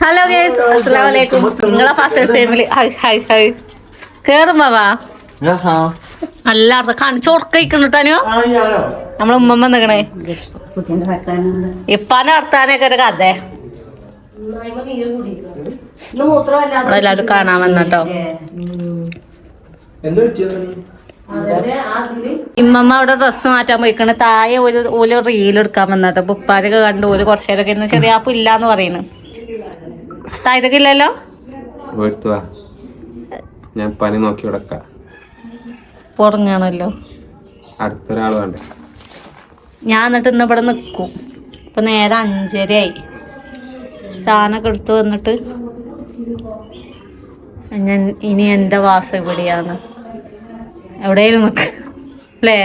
Hello guys അസ്സലാമു അലൈക്കും നിങ്ങളെ first family hi hi hi കേറും ബാബാ അല്ലാത്ത കാണിച്ചു ഉറക്കഴിക്കണിട്ടാനോ നമ്മളെ ഉമ്മമ്മ നിക്കണേ. ഇപ്പാനെ വർത്താനൊക്കെ ഒരു കഥ. എല്ലാരും കാണാൻ വന്നട്ടോ ഇമ്മമ്മ അവിടെ ഡ്രസ്സ് മാറ്റാൻ പോയിക്കണ്. താഴെ ഒരു ഓൽ റീൽ എടുക്കാൻ വന്നിട്ട് ഉപ്പാരൊക്കെ കണ്ടു. ഓൽ കുറച്ചേരൊക്കെ ചെറിയ ആപ്പ് ഇല്ലാന്ന് പറയുന്നു. ഞാൻ പനി നോക്കി കിടക്ക. അടുത്തൊരാൾ വേണ്ട? ഞാൻ എന്നിട്ട് ഇന്ന് ഇവിടെ നിൽക്കും ഇപ്പൊ നേരെ അഞ്ചരയായി. സാധനമൊക്കെ എടുത്ത് വന്നിട്ട് ഞാൻ ഇനി എന്റെ വാസം ഇവിടെയാണ്. എവിടെയായിരുന്നു നിക്ക്. അല്ലേ?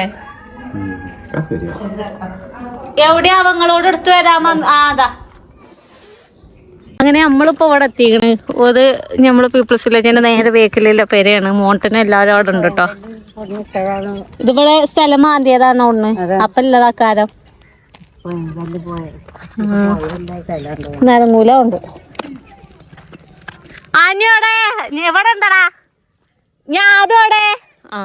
എവിടെയാ അവങ്ങളോട് എടുത്തു വരാമെന്ന് ആ അതാ. അങ്ങനെ നമ്മളിപ്പോ ഇവിടെ എത്തിക്കണ്. അത് നമ്മൾ പീപ്പിൾസ് വില്ലേജിന്റെ നേരെ വേക്കിലുള്ള പേരെയാണ്. മോണ്ടന് എല്ലാവരും അവിടെ ഉണ്ട് കേട്ടോ ഇതിവിടെ സ്ഥലം മാന്തിയതാണ് ഒന്ന് അപ്പൊ ഇല്ലതാക്കാരം നരങ്ങൂല ഉണ്ട്. ആനയോടെ എവിടെ ഉണ്ടടാ. ഞാടോടെ ആ.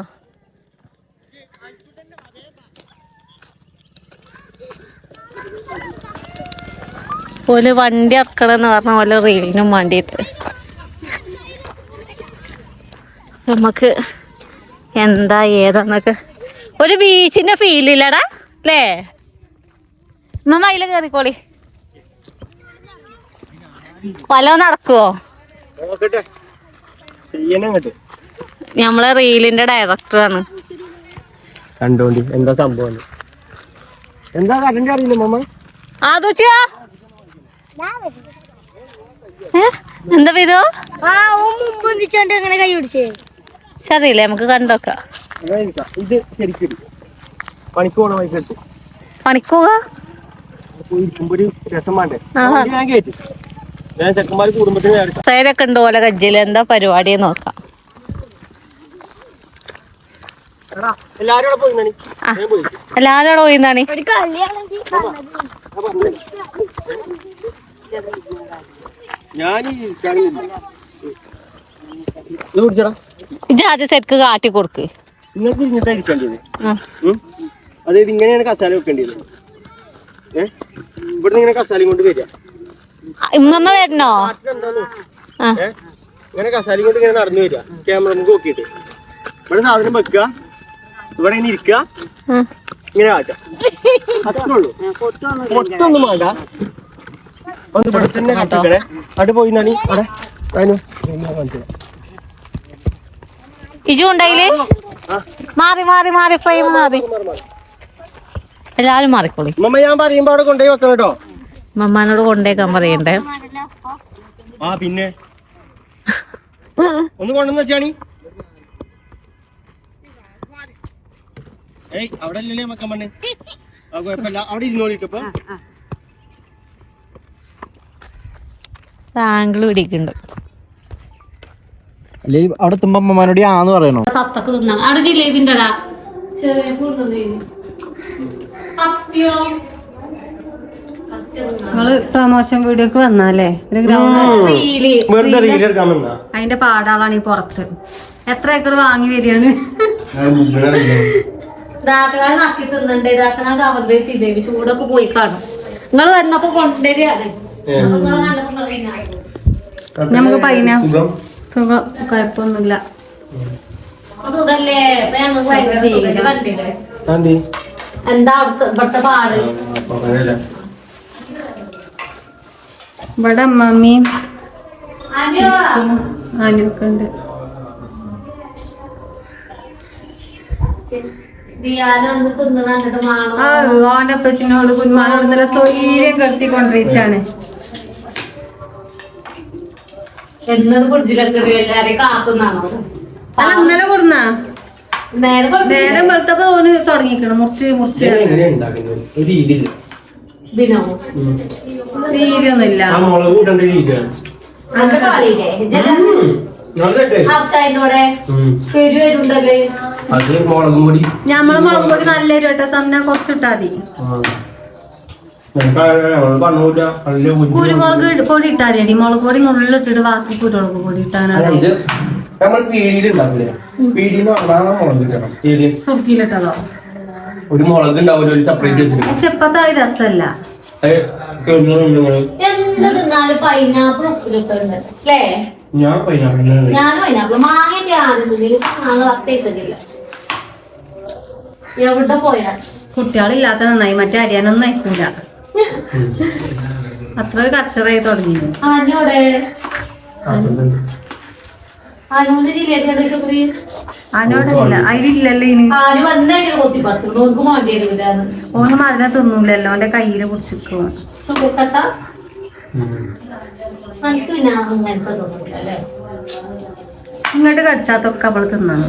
ഓൽ വണ്ടി ഇറക്കണമെന്ന് പറഞ്ഞ ഓല റീലിനും വേണ്ടിയിട്ട് നമുക്ക് എന്താ ഏതാന്നൊക്കെ. ഒരു ബീച്ചിന്റെ ഫീൽ ഇല്ലടാ അല്ലേ നമ്മ അതിൽ കയറിക്കോളി പല നടക്കുവോ? നമ്മളെ റീലിന്റെ ഡയറക്ടറാണ് കണ്ടോണ്ടി. എന്താ സംഭവം? എന്താ കറണ്ട് അറിയില്ല മമ്മ ആദോച്ചാ? എന്താ ഇതോ ആ ഓ മുമ്പ് ഒന്നിച്ചോണ്ട് അങ്ങനെ കൈ പിടിച്ചേ. ശരിയില്ലേ നമുക്ക് കണ്ടോക്കാം. ഇത് ശരിക്കും പണിക്ക് പോണ സൈഡൊക്കെ ഉണ്ട് എന്താ പരിപാടി നോക്കാം. എടാ, എല്ലാരും പോയിന്നാണ് ഇത് ആദ്യം സെറ്റ് കാട്ടി കൊടുക്ക്. നിങ്ങൾക്ക് ഇരുന്നിട്ടായിരിക്കേണ്ടത്? അതായത് ഇങ്ങനെയാണ് കസാല വെക്കേണ്ടത് ഏ? ഇവിടെ ഇങ്ങനെ കസാലയും കൊണ്ട് വരിക. ഇമ്മമ്മ വരണോ? ഇങ്ങനെ കസാലയും കൊണ്ട് ഇങ്ങനെ നടന്നു വരിക. ക്യാമറ നമുക്ക് നോക്കിയിട്ട്. ഇവിടെ സാധനം വെക്കുക. ഇവിടെ ഇങ്ങനെ ഇരിക്കുക. ഇങ്ങനെ കാട്ടുക. അത്രേ ഉള്ളൂ. പൊട്ടൊന്നും വേണ്ട. ഒന്ന് ഇവിടെ തന്നെ കട്ടിക്കടേ അവിടെ പോയി നാണി അവിടെ. അതിന് ഇജു ഉണ്ടായില്ലേ. മാറി മാറി മാറി ഫ്രെയിം മാറി. എല്ലാരും മാറിക്കോളി. മമ്മ ഞാൻ പറയുമ്പോ അവിടെ കൊണ്ടുപോയി വെക്കണം കേട്ടോ. മമ്മാനോട് കൊണ്ടേക്കാൻ പറയണ്ടേ? ആ പിന്നെ. ഒന്ന് കൊണ്ടുവന്ന് വെച്ചാണി ഏയ് അവിടെ അല്ലല്ലേ മക്കം മണ്ണ് ആ കുഴപ്പമില്ല. അവിടെ ഇരുന്നോളിട്ടപ്പോ താങ്കൾ പിടിക്കുന്നുണ്ട് അല്ലേ അവിടെ തുമ്പ അമ്മമാനോട് ആന്ന് പറയണോ? തത്തക്ക് തിന്നാ. അവിടെ ജിലേബി ഉണ്ടടാ ചെറിയ നിങ്ങൾ പ്രമോഷൻ വീഡിയോക്ക് വന്നാലേ? ഒരു ഗ്രൗണ്ട് അതിന്റെ പാടാളാണ് ഈ പുറത്ത്. എത്ര ഏക്കർ വാങ്ങി വരികയാണ്? നക്കി തിന്നണ്ട്. ജിലേബി. ചൂടൊക്കെ പോയി കാണും. നിങ്ങൾ വന്നപ്പോ കൊണ്ടുവരികയാണ് നമുക്ക് പൈന. സുഖം. സുഖം. കുഴപ്പമൊന്നുമില്ല. എന്താ ഇവിടുത്തെ പാട്? ഇവിടെ അമ്മമ്മയും അനിയോ ആനൊക്കെ ഉണ്ട്. ഓന്റെ അപ്പച്ചനോട് കുഞ്ഞുമാനോട് നല്ല സ്വൈര്യം കെടുത്തി എന്നത് ഫ്രിഡ്ജിലൊക്കെ. എല്ലാരെയും അല്ല ഇന്നലെ കൊടുന്ന? നേരെ വെളുത്തപ്പോ ഓന് തുടങ്ങിക്കണം. മുറിച്ച് മുറിച്ച്. രീതിയൊന്നുമില്ല. ഞമ്മൾ മുളക് പൊടി നല്ല സമന കുറച്ചിട്ടാ മതി ഞങ്ങൾ പറഞ്ഞില്ല നല്ല കുഞ്ഞു കുരുമുളക് പൊടി ഇട്ടാതി മുളക് പൊടി ഉള്ളിലിട്ടിട്ട് ബാക്കി കുരുമുളക് പൊടി ഇട്ടാനാണ് ഇത് നമ്മൾ മുളക് സുർക്കിയിലിട്ടതോ? ഒരു മുളക് ഉണ്ടാവില്ല ഒരു സെപ്പറേറ്റ് വെച്ചിട്ട് പക്ഷെ ഇപ്പത്തെ രസമല്ല. തിന്നാലും പൈനാപ്പിൾ ഞാൻ പൈനാപ്പിൾ മാങ്ങന്റെ മാങ്ങ എവിടെ പോയാ? കുട്ടികളില്ലാത്ത നന്നായി. മറ്റേ അരിയാനൊന്നും അയക്കൂല. അത്ര ഒരു കച്ചറായി തുടങ്ങി ആനോടെ ആനോന്റെ ജിലേബി ഉണ്ട് ചുക്രി അതിനോടല്ല അതിലില്ലല്ലോ ഇനി. ആന് വന്നേക്കും കൊത്തിപ്പറത്തു. നോക്ക് മാണ്ടിയായിരുന്നു ഓന് മധുരം തിന്നൂലല്ലോ. ഓന്റെ കയ്യിൽ അങ്ങനത്തെ ഇങ്ങോട്ട് കടിച്ചാത്തൊക്കെ അവൾ തിന്നാണ്.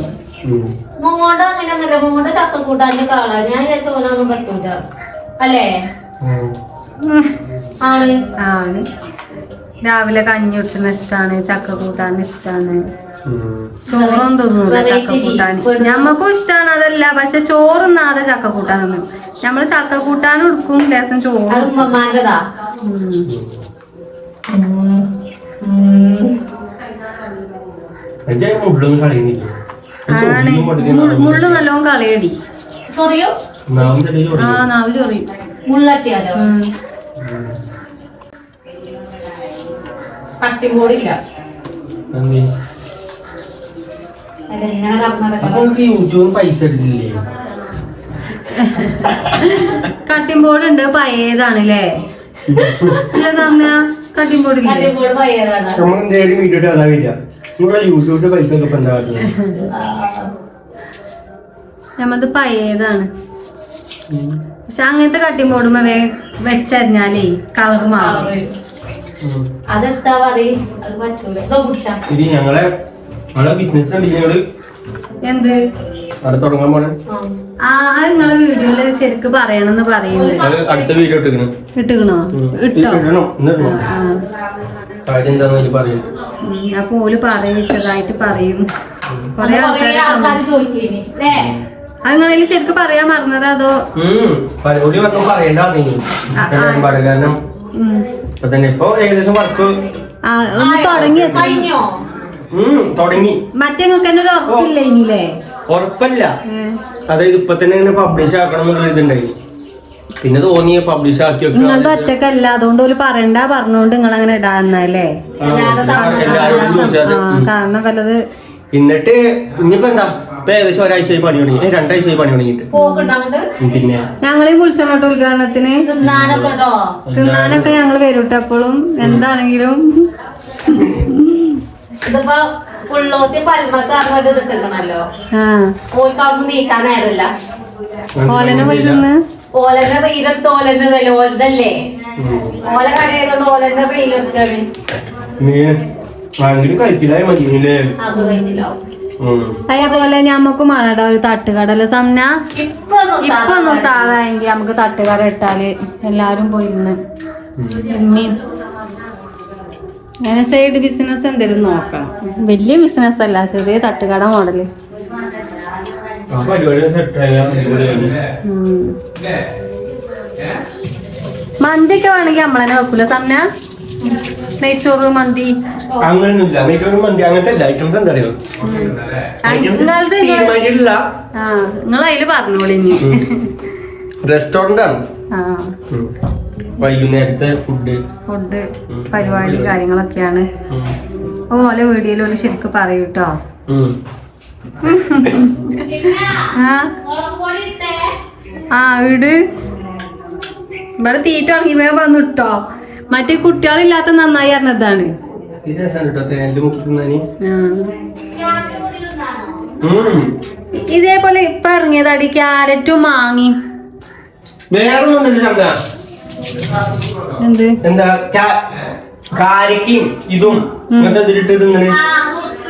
മോണ്ട അങ്ങനെ മോണ്ട ചക്കക്കൂട്ടാന്റെ കാളാ ഞാൻ ചോനൊന്നും പറ്റൂല. അല്ലേ? ആണ്. ആണ്. രാവിലെ കഞ്ഞി കുടിച്ചിന് ഇഷ്ടാണ്. ചക്ക കൂട്ടാൻ ഇഷ്ടാണ്. ചോറും തിന്നൂല ചക്ക കൂട്ടാൻ. ഞമ്മക്കും ഇഷ്ടാണ് അതല്ല. പക്ഷെ ചോറുന്നാതെ ചക്ക കൂട്ടാൻ തിന്നും. നമ്മൾ ചക്ക കൂട്ടാൻ എടുക്കും ലേസം ചോറ്. അതാണ് മുള്ളു നല്ലോണം കളിയടി. ആ നാവ് ചൊറിയും. യൂട്യൂബിൽ പൈസ എടുത്തില്ലേ കട്ടിംഗ് ബോർഡ് ഉണ്ട് പഴയതാണ്. അല്ലേ ഇല്ല സമയ കട്ടിംഗ് ബോർഡ് അതാ? നമ്മളത് പഴയതാണ്. പക്ഷെ അങ്ങനത്തെ കട്ടിയും പോടുമ്പോ വേ വെച്ചറിഞ്ഞാലേ കളർ മാറും. അതെന്താ പറയും? അത് പറ്റൂല. ഞങ്ങളെ ഞങ്ങളെ ബിസിനസ് എന്ത്? ആ. അത് നിങ്ങളെ വീഡിയോയിൽ ശരിക്ക് ഇട്ടുകണോ ഇട്ടോ? അപ്പൊ ഓൽ പറയും. വിശദമായിട്ട് പറയും കൊറേ ആൾക്കാർ അത് നിങ്ങളിൽ ശരിക്ക് പറയാൻ മറന്നത് അതോ? പലരോടി പറഞ്ഞു പറയണ്ട നീ? കാരണം. ഇപ്പൊ തന്നെ ഇപ്പൊ ഏകദേശം വർക്ക് ആ ഒന്ന് തുടങ്ങി വെച്ചു. കഴിഞ്ഞോ? തുടങ്ങി. മറ്റേ ഒരു ഉറപ്പില്ല ഇനിയില്ലേ ഉറപ്പല്ല. അതായത് ഇപ്പൊ തന്നെ ഇങ്ങനെ പബ്ലിഷ് ആക്കണം എന്നുള്ള ഇതുണ്ടായി പിന്നെ തോന്നിയ പബ്ലിഷ് ആക്കി നിങ്ങളത് വെക്കാം ഒറ്റക്കല്ല. അതുകൊണ്ട് ഓൽ പറയണ്ട പറഞ്ഞോണ്ട് നിങ്ങൾ അങ്ങനെ ഇടാന്നല്ലേ കാരണം വല്ലത് എന്നിട്ട് ഇനിയിപ്പോ എന്താ? ഇപ്പൊ ഏകദേശം ഒരാഴ്ചയായി പണി തുടങ്ങി രണ്ടാഴ്ചയായി പണി തുടങ്ങിയിട്ട്. പിന്നെ? ഞങ്ങളെയും വിളിച്ചോട്ടോ ഉദ്ഘാടനത്തിന് തിന്നാനൊക്കെ ഞങ്ങൾ വരൂട്ടപ്പോഴും എന്താണെങ്കിലും. ഇതിപ്പോ ഉള്ളോത്തി പൽമസ് അങ്ങോട്ട് ആ. ഓൾക്ക് അവിടെ നീക്കാൻ നേരല്ല ഓലനെ പോയി തിന്ന്. ഓലന്റെ വെയിലെടുത്ത് ഓലന്റെ ഇതല്ലേ ഓലതല്ലേ? ഓല കടയതുകൊണ്ട് ഓലന്റെ മീൻ കഴിച്ചില്ലായ അത് കഴിച്ചില്ലാവും ഉം. അതേപോലെ ഞമ്മക്ക് വേണടാ ഒരു തട്ടുകടല സംന ഇപ്പൊ ഒന്ന് സാധായെങ്കിൽ നമുക്ക് തട്ടുകട ഇട്ടാൽ എല്ലാരും പോയിരുന്ന് അങ്ങനെ സൈഡ് ബിസിനസ് എന്തെങ്കിലും നോക്കണം. വലിയ ബിസിനസ് അല്ല ചെറിയ തട്ടുകട മോഡൽ മന്തി ഒക്കെ വേണമെങ്കിൽ നമ്മളെന്നെ വെക്കൂല സംന നെയ്ച്ചോറ് മന്തി. അങ്ങനെയൊന്നുമില്ല ഒരു മന്തി അങ്ങനത്തെ അല്ല ഐറ്റംസ് എന്താ അറിയോ തീരുമാനിച്ചിട്ടില്ല. നിങ്ങൾ അതിൽ പറഞ്ഞോളി ഇനി. റെസ്റ്റോറന്റ് ആണ്. വൈകുന്നേരത്തെ ഫുഡ് ഫുഡ് പരിപാടി കാര്യങ്ങളൊക്കെയാണ്. ഓലെ വീഡിയോയിൽ ഓൽ ശരിക്കും പറയൂ കേട്ടോ ആ. വീട് ഇവിടെ തീറ്റ ഉണങ്ങിപ്പോയ വന്നിട്ടോ. മറ്റേ കുട്ടികളില്ലാത്ത നന്നായി അറിഞ്ഞതാണ്. ഇത് കേട്ടോ തേനിൽ. ഇതേപോലെ ഇപ്പൊ ഇറങ്ങിയതാടി ക്യാരറ്റും മാങ്ങി വേറെ ഒന്നുമില്ല ചന്ത എന്ത്? എന്താ കാരക്കും ഇതും. ഇങ്ങനത്തെ ഇതിലിട്ട് ഇതിങ്ങനെ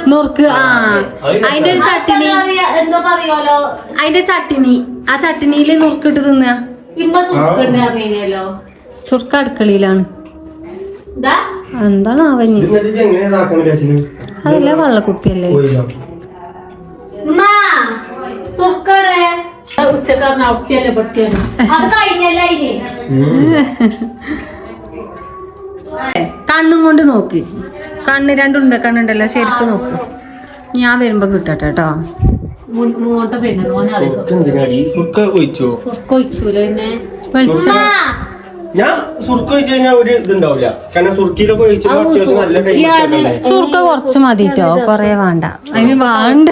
നുറുക്ക്. ആ. അതിന്റെ ഒരു ചട്ടിനി. എന്തോ പറയോലോ അതിന്റെ ചട്ടിനി. ആ ചട്ടിനിയിൽ നുറുക്കിട്ട് തിന്നുക ചുർക്ക അടുക്കളയിലാണ്. എന്താണ് വിചാരിച്ചു അതല്ല വള്ളക്കുപ്പിയല്ലേ? ഉച്ചക്കാരൻ അവിടുത്തെയല്ലേ അത് കഴിഞ്ഞല്ല ഇനി? കണ്ണും കൊണ്ട് നോക്കി. കണ്ണ് രണ്ടുണ്ട് കണ്ണുണ്ടല്ലോ. ശരിക്കും നോക്ക്. ഞാൻ വരുമ്പോ കിട്ടട്ടെ കേട്ടോ. വെളിച്ചം? ഞാൻ സുർക്ക ഒഴിച്ചു കഴിഞ്ഞാൽ ഒരു ഇതുണ്ടാവില്ല കാരണം സുർക്കിയിലൊക്കെ ഔ, അത്യാവശ്യം നല്ല. സുർക്ക കുറച്ച് മതിട്ടോ കൊറേ വേണ്ട. അതിന് വേണ്ട.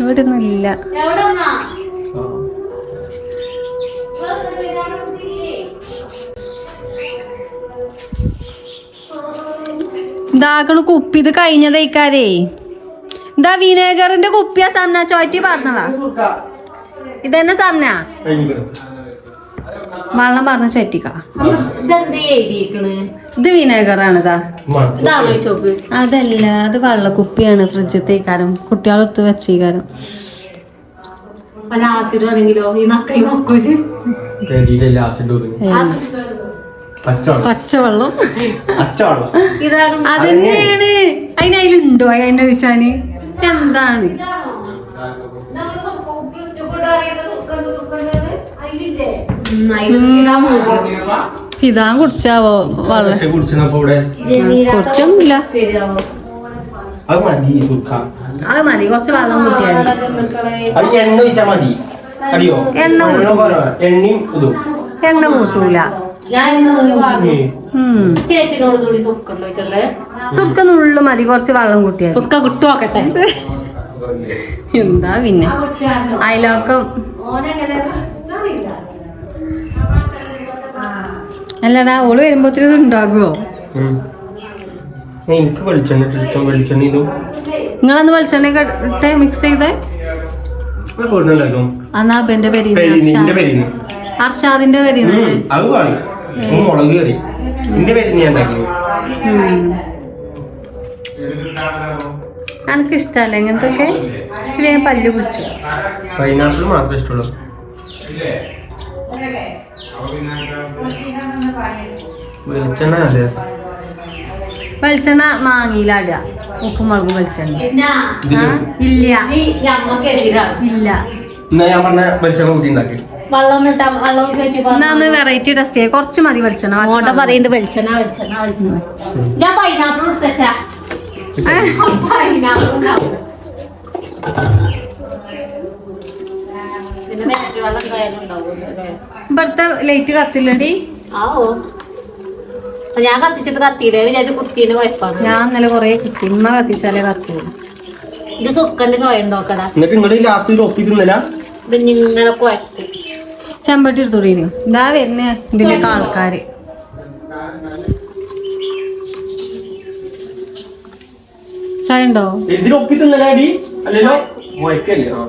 ഇവിടെ ഒന്നും ഇല്ല? ഇതാക്കണ കുപ്പി ഇത് കഴിഞ്ഞതേക്കാരേ. ഇതാ വിനേഗറിന്റെ കുപ്പിയാ സംന ചോറ്റി പറഞ്ഞതാ. ഇതന്നെ സാമന? വെള്ളം പറഞ്ഞ ചൊറ്റിക്ക ഇത് വിനേഗറാണ് ഇതാ ഇതാണോ അതല്ല അത് വെള്ളക്കുപ്പിയാണ് ഫ്രിഡ്ജത്തേക്കാരം. കുട്ടികളെടുത്ത് വെച്ചേക്കാരം. പച്ചവെള്ളം. അതന്നെയാണ്. അതിന് അതിലുണ്ടോ? അതിനെ ചോദിച്ചാന്. എന്താണ്? ഇതാ കുടിച്ചാവോ? വെള്ളം. കുടിച്ചൊന്നുമില്ല? അത് മതി അത് മതി കുറച്ച് വെള്ളം കൂട്ടിയാൽ എണ്ണ ഒഴിച്ചാ മതി. അറിയോ എണ്ണ. എണ്ണയും കൂട്ടൂല. നുള്ളു മതി കുറച്ച് വെള്ളം കൂട്ടിയാൽ സുക്ക കിട്ടുവാക്കട്ടെ എന്താ പിന്നെ? അയലോക്കം അല്ലടാ ഓൾ വരുമ്പോ ഇത് ഉണ്ടാകുമോ എനിക്ക് വെളിച്ചെണ്ണ വെളിച്ചെണ്ണ ഇതും നിങ്ങളന്ന് വെളിച്ചെണ്ണ ഇട്ട് മിക്സ് ചെയ്തേ? എന്നാ എന്റെ പേര് അർഷാദിന്റെ പേര് അത് പറയും ഓൻ മുളക് കറി. നിന്റെ പേരിന്ന് ഞാൻ ഉണ്ടാക്കി എനിക്ക് ഇങ്ങനത്തെ ഒക്കെ ഇച്ചിരി ഞാൻ പല്ല് പിടിച്ചു പൈനാപ്പിൾ മാത്രമേ ഇഷ്ടമുള്ളൂ. വെളിച്ചെണ്ണ നല്ല രസം. വെളിച്ചെണ്ണ മാങ്ങിയിലാടുക ഉപ്പും മുളകും വെളിച്ചെണ്ണ. ഇല്ല. ഇല്ല. ഞാൻ പറഞ്ഞ വെളിച്ചെണ്ണ കൂട്ടി ഉണ്ടാക്കി. വെറൈറ്റി ടെസ്റ്റ് ചെയ്യാം. കുറച്ച് മതി വെളിച്ചെണ്ണ. പറയുന്നുണ്ട് വെളിച്ചെണ്ണ വെളിച്ചെണ്ണ വെളിച്ചെണ്ണ ഞാൻ പൈനാപ്പിൾ ഇവിടുത്തെ ലൈറ്റ് കത്തില്ലടി. ആവോ. ഞാൻ കത്തിച്ചിട്ട് കത്തിയില്ലേ. വിചാരിച്ചു കുത്തീന് കുഴപ്പമാണ് ഞാൻ ഇന്നലെ കൊറേ കുത്തി. ഇമ്മ കത്തിച്ചാലേ കത്തുള്ളൂ ഇത് സുക്കന്റെ ചോയ ഉണ്ടോക്കടാ ഇങ്ങനെ കുഴക്കും. ചെമ്പട്ടി എടുത്തോടീനു ഇതാ വരുന്ന ഇതിലേക്ക് ആൾക്കാര്. ചായ ഉണ്ടോ ഇതിൽ ഒപ്പി തിന്നലാടി അല്ലല്ലോ മുഴക്കല്ലേ ആ.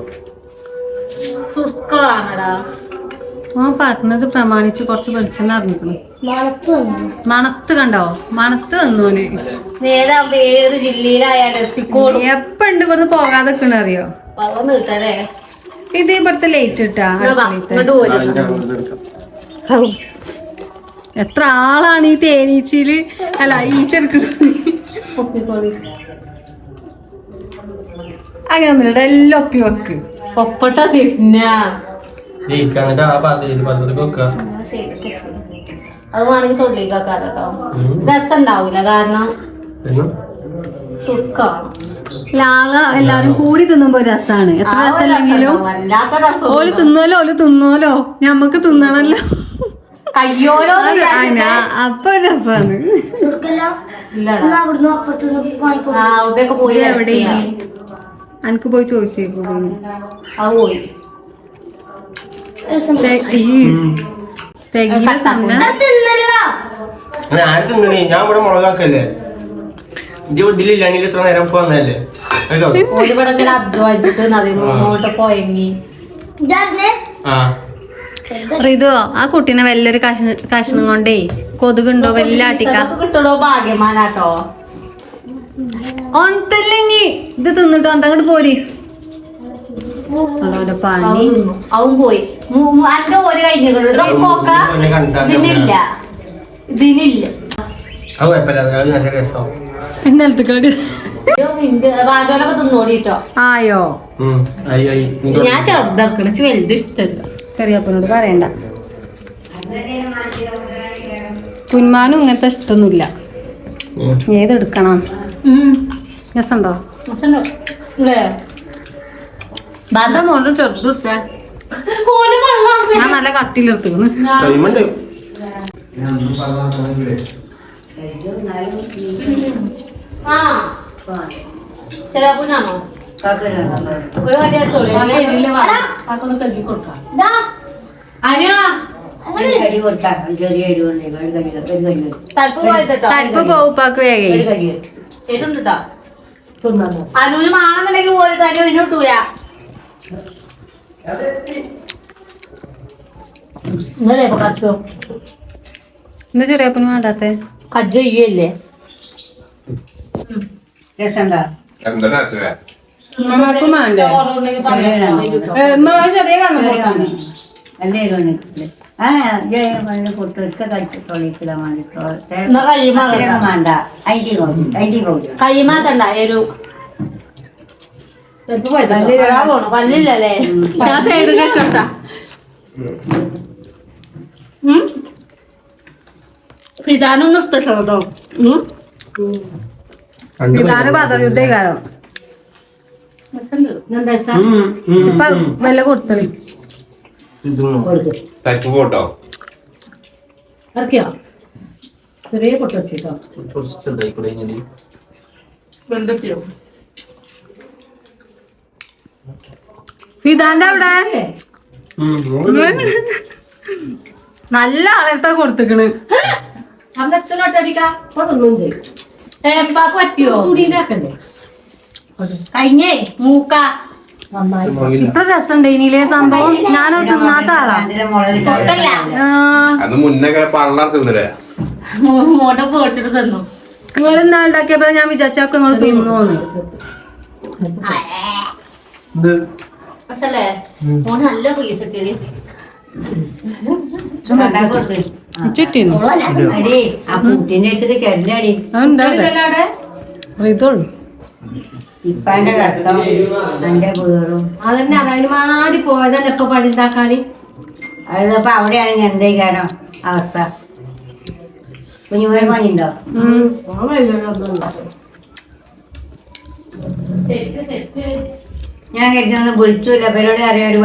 സുക്ക പറഞ്ഞത് പ്രമാണിച്ച് കുറച്ച് വെളിച്ചെണ്ണ അറിഞ്ഞിരുന്നു മണത്ത് വന്നു? മണത്ത് കണ്ടോ? മണത്ത് വന്നോന് നേരെ വേറെ ജില്ലയിലായാലും എത്തിക്കോളും. എപ്പ ഉണ്ട് ഇവിടുന്ന് പോകാതെ അറിയോ? ഇത് ഇവിടുത്തെ ലേറ്റ് ഇട്ടാ. എത്ര ആളാണ് ഈ തേനീച്ചയിൽ? അല്ല ഈ ചെറുക്കുന്നത് അങ്ങനെ ഒന്നുമില്ല എല്ലാം ഒപ്പി വെക്ക്. ഒപ്പട്ട സിഫ്ന അത് വേണമെങ്കിൽ കേട്ടോ കാരണം ലാള എല്ലാരും കൂടി തിന്നുമ്പോ രസാണ്. എത്ര രസമല്ലെങ്കിലും വല്ലാത്ത രസം ഓൽ തിന്നോലോ ഓൽ തിന്നോലോ. ഞമ്മക്ക് തിന്നണല്ലോ. കയ്യോലോ അപ്പൊ രസാണ്. എവിടെ? അനക്ക് പോയി ചോദിച്ചേക്കൂ അത് പോയി. തികയില സമന തിന്നലടാ അങ്ങനെ ഞാൻ ഇവിടെ മുളകാക്കല്ലേ? ഇത് ഇതിലില്ലെങ്കിൽ ഇത്ര നേരം പോന്നല്ലേ ആ. റിതു ആ കുട്ടീനെ വലിയൊരു കഷ്ണ കഷ്ണം കൊണ്ടേ കൊതുകുണ്ടോ ഇതൊക്കെ കിട്ടണോ? ഭാഗ്യമാനാട്ടോ. ഇത് തിന്നിട്ട്? അങ്ങോട്ട് പോരി? പണി. അവൻ. പോയി. അന്റെ ഓര് കഴിഞ്ഞിട്ടുണ്ട് ഇതൊക്കെ ഇതിനില്ല. ഇതിനില്ല. തിന്നോളിട്ടോ ആയോ. ഞാൻ ചെറുതാക്കണ. വലുത് ഇഷ്ടല്ല. ചെറിയപ്പനോട് പറയണ്ട. കുന്മാനും ഇങ്ങനത്തെ ഇഷ്ടമൊന്നുമില്ല ഉം. ഏതെടുക്കണം? രസമുണ്ടോ? ബാന്ത മോളും ചെറുതെടുത്ത ഞാൻ നല്ല. ആ. ചെറിയാപ്പൂനാണോ ഒരു കാര്യം തല്ലി കൊടുക്കാം. അനു തലപ്പ് പോവുപ്പാക്ക് വേഗം. കേട്ടുണ്ടോ അനുവിന് മാണെന്നുണ്ടെങ്കിൽ പോയിട്ട് അനു ഇനി കിട്ടൂല. എന്താ ചെറിയപ്പന് വേണ്ടാത്തെ. കജ്ജ ചെയ്യല്ലേ ചെറിയ കണ്ണു എരിവുണ്ട് ആ ജയ പണ്ട് പൊട്ട് ഒക്കെ കടിച്ചിട്ടോളിക്കിടാൻ എന്നാ കയ്യുമ്മ വേണ്ടിട്ടോ വേണ്ട. പോകും ഐറ്റി പോകും കൈമാക്കണ്ട ഒരു പല്ലില്ലല്ലേ? ഞാൻ സൈഡ് വെച്ചോട്ടാ ഫിദാനൊന്നും എടുത്തോ കേട്ടോ കാലം ഉം, ഉം, ഇപ്പൊ. വില കൊടുത്തളി. പോട്ടോ. ചെറിയ അവിടെ. നല്ല ആളെടുത്താ കൊടുത്തിക്കണ്. ഏപ്പാക്ക് പറ്റിയോ? കഴിഞ്ഞേ മൂക്ക. ഇത്ര രസമുണ്ട് ഇനിയിലെ സംഭവം ഞാനോ തിന്നാത്ത ആളാ. അത് മുന്നേ പള്ളർച്ചിരുന്നില്ലേ മോട്ട പേടിച്ചിട്ട് തന്നു. നിങ്ങൾ ഇന്നാ ഉണ്ടാക്കിയപ്പോ ഞാൻ വിചാരിച്ചൊക്കെ നിങ്ങൾ തിന്നോന്ന്. നല്ല പൈസ ചിട്ടിന്നു ഇപ്പാന്റെ കഷ്ടം എന്റെ വീറും അതന്നെ അതിന് മാടി പോയതല്ലേ ഇപ്പൊ പണി ഉണ്ടാക്കാന് അതിപ്പോ അവിടെയാണെങ്കിൽ എന്തേ കാരണം അവസ്ഥ കുഞ്ഞുമോനെ പണിയുണ്ടോ ഞാൻ കരുതുന്നത് വിളിച്ചില്ല അവരോട് അറിയാം ഒരു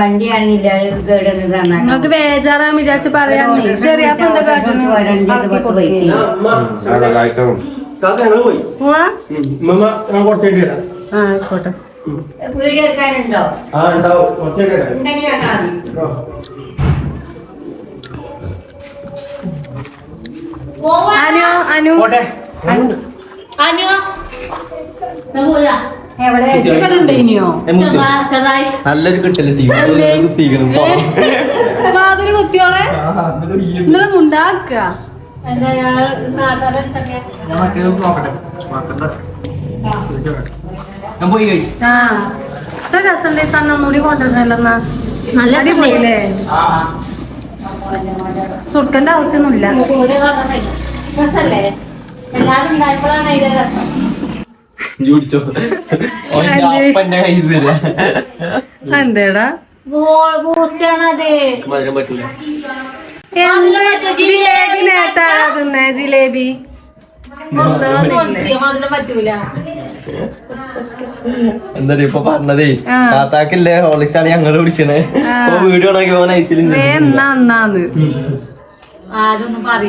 നന്നാക്കാം നിങ്ങൾക്ക് ബേജാറാൻ വിചാരിച്ച് പറയാന്നേ ചെറിയ പൈസ ആ ആയിക്കോട്ടെ. അനു അനു. അനു. പോയാ. എവിടെ? ഇവിടെ ഉണ്ട് ഇനിയോ? ചെറുതായി. നല്ലൊരു കിട്ടൽ ടീം. കുത്തിയോളെ. ഇന്നലെ മുണ്ടാക്ക നോക്കട്ടെ. ഞാൻ പോയി രസമുണ്ട് സണ്ണ ഒന്നുകൂടി കൊണ്ടുവരുന്നല്ലെന്നാ. നല്ല അടിപൊളിയില്ലേ? സുർക്കന്റെ ആവശ്യമൊന്നുമില്ല. എന്തേടാ ജിലേബി തിന്നേ? ജിലേബി. പറ്റൂല. എന്താ ഇപ്പൊ പറഞ്ഞതേ. താത്താക്കില്ലേ? ഹോളിക്സ് ആണ് ഞങ്ങൾ വിളിച്ചണേ വീഡിയോ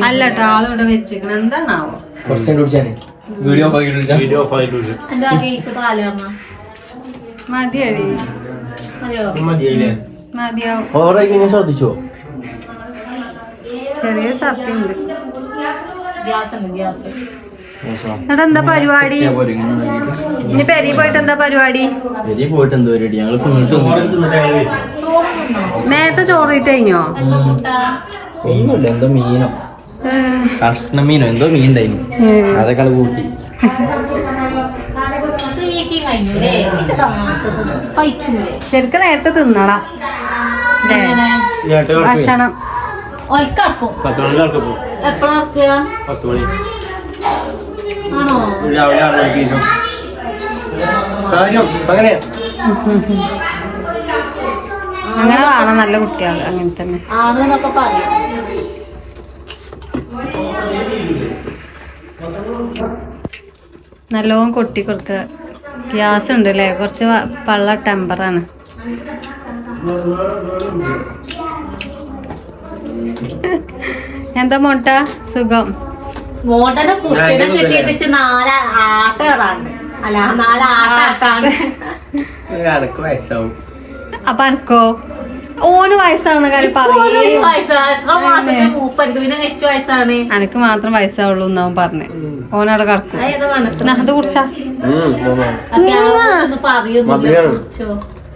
അല്ല കേട്ടോ ആളിവിടെ വെച്ചിരിക്കണ എന്താണാവോ? വീഡിയോ വീഡിയോ മതിയടി മതിയാവും. ശ്രദ്ധിച്ചോ? ചെറിയ സത്യം ഉണ്ട് ഗ്യാസ് ഉണ്ട് ഗ്യാസ്. എന്നിട്ട് എന്താ പരിപാടി ഇനി പെരി പോയിട്ട് എന്താ പരിപാടി? പോയിട്ട് എന്തോ പരിപാടി? ഞങ്ങൾ നേരത്തെ ചോറ് കഴിഞ്ഞോ? മീനല്ല എന്തോ മീനോ. ഏഹ്, കഷ്ണ മീനോ എന്തോ മീൻ ഉണ്ടായിരുന്നു. അതൊക്കെ കൂട്ടി. ശരിക്കും നേരത്തെ തിന്നടാ ഭക്ഷണം. എപ്പോഴാ രാവിലെ ആറ് മണിക്ക് ശേഷം കാര്യം അങ്ങനെയാ അങ്ങനെ കാണാൻ നല്ല കുട്ടിയാണ് അങ്ങനെ തന്നെ. ആണെന്നൊക്കെ പറയും. നല്ലോണം കൊട്ടി കൊടുക്കുക ഗ്യാസ് ഉണ്ട് അല്ലേ കുറച്ച് പള്ള ടെമ്പറാണ്. എന്താ മോട്ട? സുഖം. മോട്ടന്റെ കുട്ടിയുടെ കെട്ടിയിട്ട് നാല് ആട്ടുകളാണ്. അല്ല നാല് ആട്ടാട്ടാണ്. അനക്ക് വയസ്സാവും. അപ്പൊ അനക്കോ? ഓന് വയസ്സാവണ കാര്യം പറയേ. അനക്ക് മാത്രം വയസ്സാവുള്ളൂ എന്നാവും പറഞ്ഞേ. ഓനവിടെ കിടക്കും. അത് കുടിച്ചാ.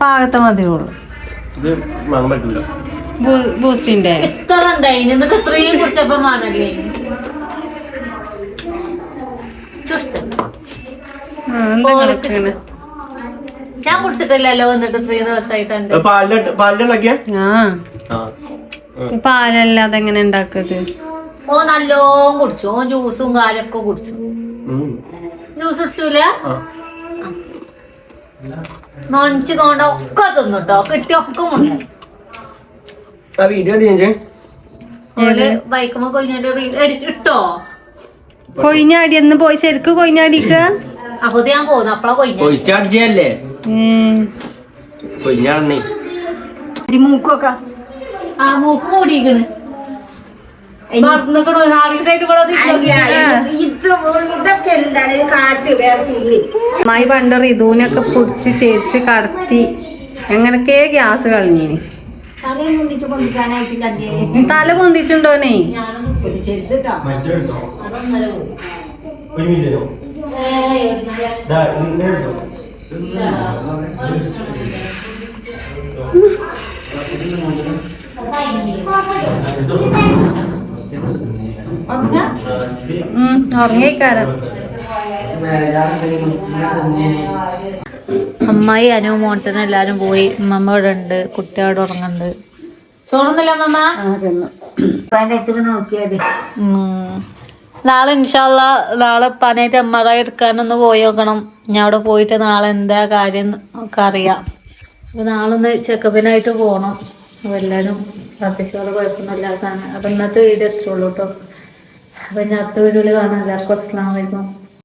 പാകത്തെ മതിയുള്ളൂ. ബൂസ്റ്റിന്റെ. ഇത്ര ഇത്രയും കുടിച്ചപ്പോ മാണല്ലേ ആ, എന്താ കിടക്കണ് ഞാൻ കുടിച്ചിട്ടില്ലല്ലോ വന്നിട്ട് ഇത്രയും ദിവസമായിട്ടുണ്ട് പാലല്ലാതെ എങ്ങനെ ഉണ്ടാക്കത് ഓ നല്ലോണം കുടിച്ചു. ഓ ജ്യൂസും കാലൊക്കെ കുടിച്ചു. ജ്യൂസ് കുടിച്ചൂല? ആ. നൊഞ്ച് തോണ്ട ഒക്കെ തിന്നുട്ടോ. കിട്ടിയൊക്കെ മുണ്ടായി ബൈക്കുമ്പോ കൊഞ്ഞാണ്ട് ഇട്ടോ? കൊയിഞ്ഞാടി എന്ന് പോയി ശരിക്കും കൊയിഞ്ഞാടിക്ക? അപ്പൊ ഇത് ഞാൻ പോന്നു അപ്പളാ കൊഞ്ഞ കൊയിച്ചടിച്ചല്ലേ മൂക്കൊക്കെ ആ മൂക്ക് നിൽക്കുന്നു. ഇതൊക്കെ എന്താണ്? ഇത് കാട്ടി വേറെ അമ്മായി പണ്ട് റിതുവിനൊക്കെ പൊടിച്ച് ചേച്ച് കടത്തി. എങ്ങനൊക്കെ ഗ്യാസ് കളഞ്ഞേ തലയും മുണ്ടിച്ച് കൊണ്ടിരിക്കാനായിട്ട് കണ്ടേ തല പൊന്തിച്ചുണ്ടോനെ ഉറങ്ങിക്കാരം അമ്മായി അനു മോട്ടനും എല്ലാരും പോയി. ഉമ്മമ്മ ഇവിടെ ഉണ്ട്. കുട്ടിയോട് ഉറങ്ങുന്നുണ്ട്. ചോറുന്നില്ല അമ്മമ്മ ഉം. നാളെ ഇൻഷാല്ല നാളെ പനായിട്ട് ഐ എടുക്കാനൊന്ന് പോയി നോക്കണം. ഞാൻ അവിടെ പോയിട്ട് നാളെ എന്താ കാര്യം ഒക്കെ അറിയാം. അപ്പൊ നാളെ ഒന്ന് ചെക്കപ്പിനായിട്ട് പോകണം അപ്പൊ എല്ലാവരും പ്രാർത്ഥിച്ചോടെ കുഴപ്പമൊന്നുമില്ലാത്തതാണ് അപ്പൊ ഇന്നത്തെ വീഡിയോ എത്തുള്ളൂ കേട്ടോ അപ്പൊ ഇനി അടുത്ത വീഡിയോയിൽ കാണാം. എല്ലാവർക്കും അസ്സാം വലൈക്കും